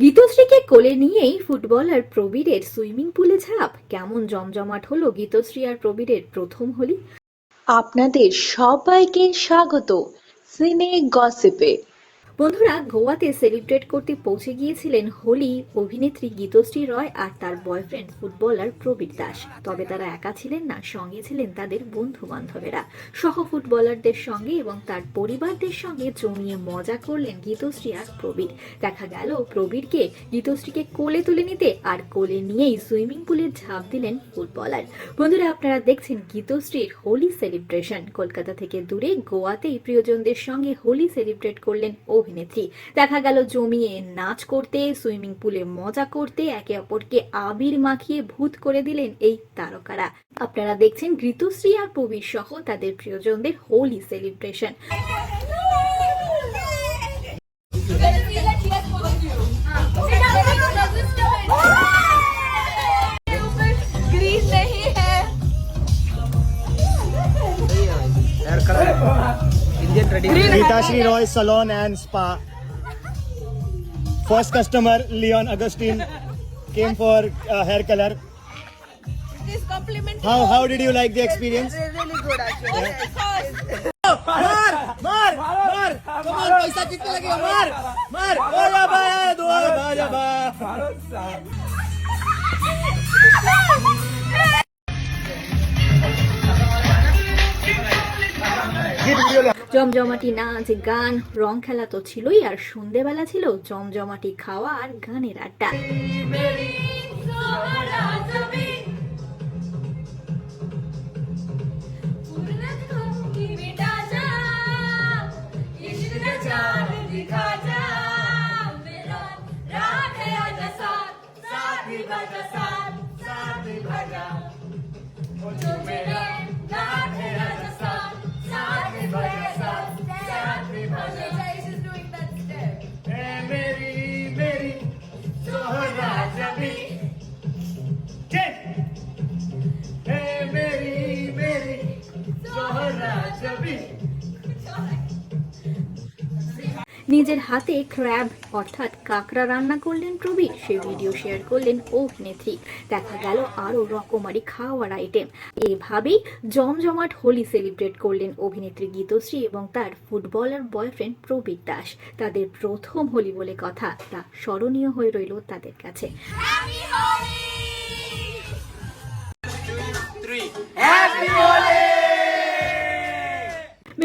গীতশ্রীকে কোলে নিয়েই ফুটবল আর প্রবীরের সুইমিং পুলে ঝাঁপ। কেমন জমজমাট হলো গীতশ্রী আর প্রবীরের প্রথম হলি? আপনাদের সবাইকে স্বাগত। সিনে গসিপে। বন্ধুরা, গোয়াতে সেলিব্রেট করতে পৌঁছে গিয়েছিলেন হোলি অভিনেত্রী গীতশ্রী রয় আর তার বয়ফ্রেন্ড ফুটবলার প্রবীর দাস। তবে তারা একা ছিলেন না, সঙ্গে ছিলেন তাদের বন্ধু বান্ধবেরা সহ ফুটবলারদের সঙ্গে এবং তার পরিবারদের সঙ্গে জমিয়ে মজা করলেন গীতশ্রী আর প্রবীর। দেখা গেল, প্রবীরকে গীতশ্রীকে কোলে তুলে নিতে আর কোলে নিয়েই সুইমিং পুলে ঝাঁপ দিলেন ফুটবলার। বন্ধুরা, আপনারা দেখছেন গীতশ্রীর হোলি সেলিব্রেশন। কলকাতা থেকে দূরে গোয়াতেই প্রিয়জনদের সঙ্গে হোলি সেলিব্রেট করলেন অভিনেত্রী। দেখা গেল জমিয়ে নাচ করতে, সুইমিং পুলে মজা করতে, একে অপরকে আবির মাখিয়ে ভূত করে দিলেন এই তারকারা। আপনারা দেখছেন ঋতুশ্রী আর প্রবীর সহ তাদের প্রিয়জনদের Holi celebration. Indian tradition. Rita Shri Roy Salon and Spa. First customer Leon Augustine came for uh, hair color. this compliment How how did you like the experience? really good actually because मार मार मार कमाल पैसा कितने लगेगा मार मार ओ जा भाई दो जा जा জমজমাটি নাচ, গান, রং খেলা তো ছিলই, আর সন্ধেবেলা ছিল জমজমাটি খাওয়া আর গানের আড্ডা। मेरी নিজের হাতে ক্র্যাব, অর্থাৎ কাঁকড়া রান্না করলেন প্রবীর সে ভিডিও শেয়ার করলেন অভিনেত্রী। দেখা গেল আরও রকমারি খাওয়ার আইটেম এভাবেই জমজমাট হোলি সেলিব্রেট করলেন অভিনেত্রী গীতশ্রী এবং তার ফুটবলার বয়ফ্রেন্ড প্রবীর দাস। তাদের প্রথম হোলি বলে কথা, তা স্মরণীয় হয়ে রইল তাদের কাছে।